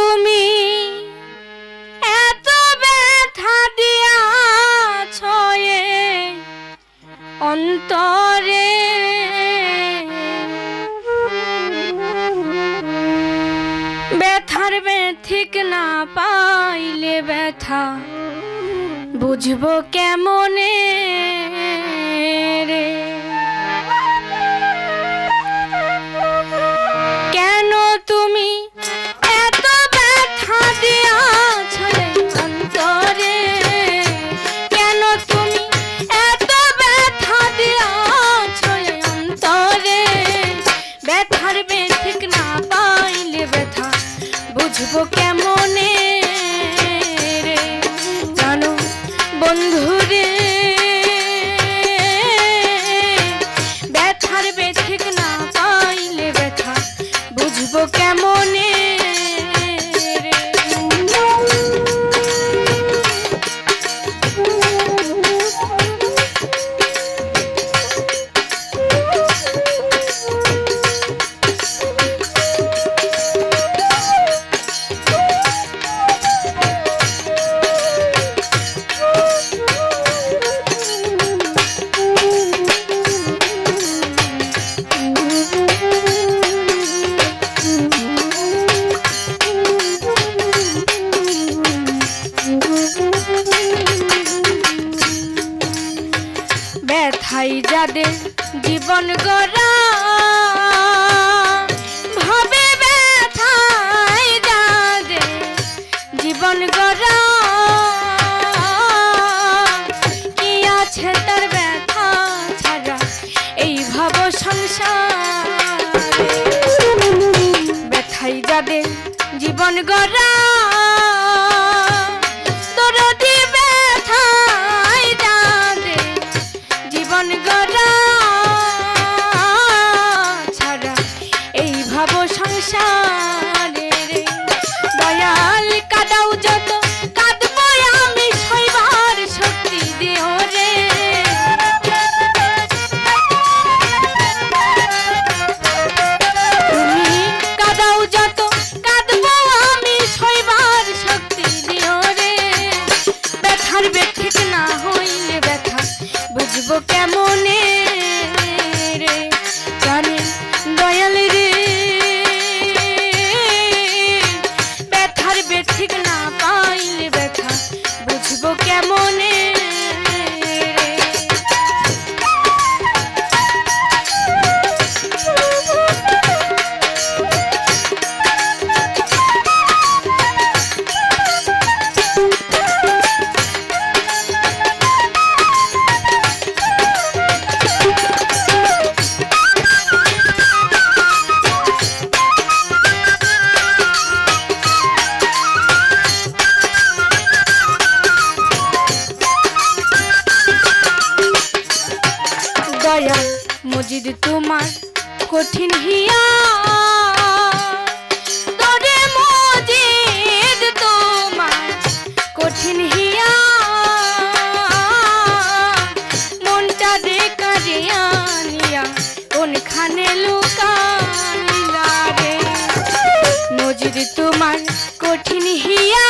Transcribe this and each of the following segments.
তুমি এত ব্যথা দিয়াছ অন্তরে। ব্যথার ঠিক না পাইলে ব্যথা বুঝব কেমনে? আর বেথিক না পাইলে ব্যথা। বুঝব কেমনে ব্যথাই যাদের জীবন গড়া ভাবে ব্যথাই যাদের জীবন গড়া। কি আছে তার কঠিন হিয়া তোরে মজিদ তোমার কঠিন হিয়া মনটা দে কারিয়া নিয়া কোনখানে লুকালিলা রে? মজিদ তোমার কঠিন হিয়া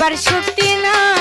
আবার শক্তি না